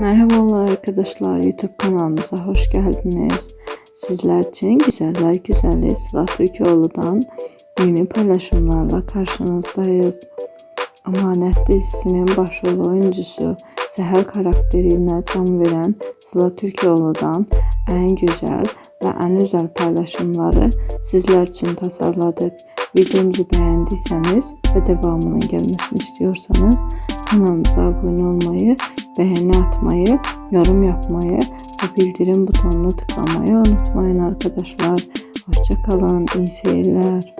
Merhabalar arkadaşlar YouTube kanalımıza hoş geldiniz. Sizler için güzeller güzeli Sıla Türkoğlu'dan yeni paylaşımlarla karşınızdayız. Amanet dizisinin başrol oyuncusu Seher karakteriyle can veren Sıla Türkoğlu'dan en güzel ve en özel paylaşımları sizler için tasarladık. Videomuzu beğendiyseniz ve devamının gelmesini istiyorsanız kanalımıza abone olmayı, beğeni atmayı, yorum yapmayı ve bildirim butonunu tıklamayı unutmayın arkadaşlar. Hoşçakalın, iyi seyirler.